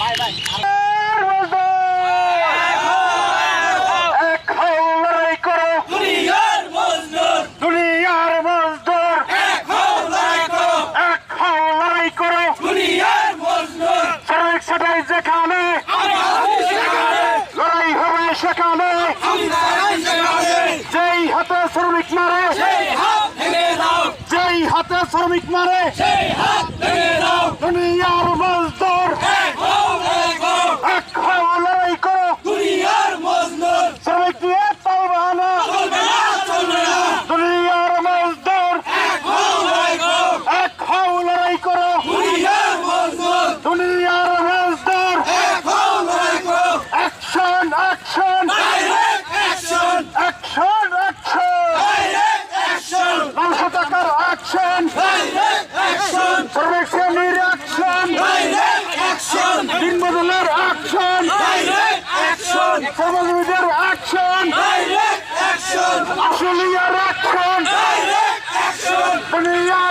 bye bye সেখানে লড়াই হবে সেখানে যেই হাতে শ্রমিক মারে যেই হাতে শ্রমিক মারে দিন বদলের অ্যাকশন অ্যাকশন সমাজবিদের অ্যাকশন আসলিয়ার অ্যাকশন অ্যাকশন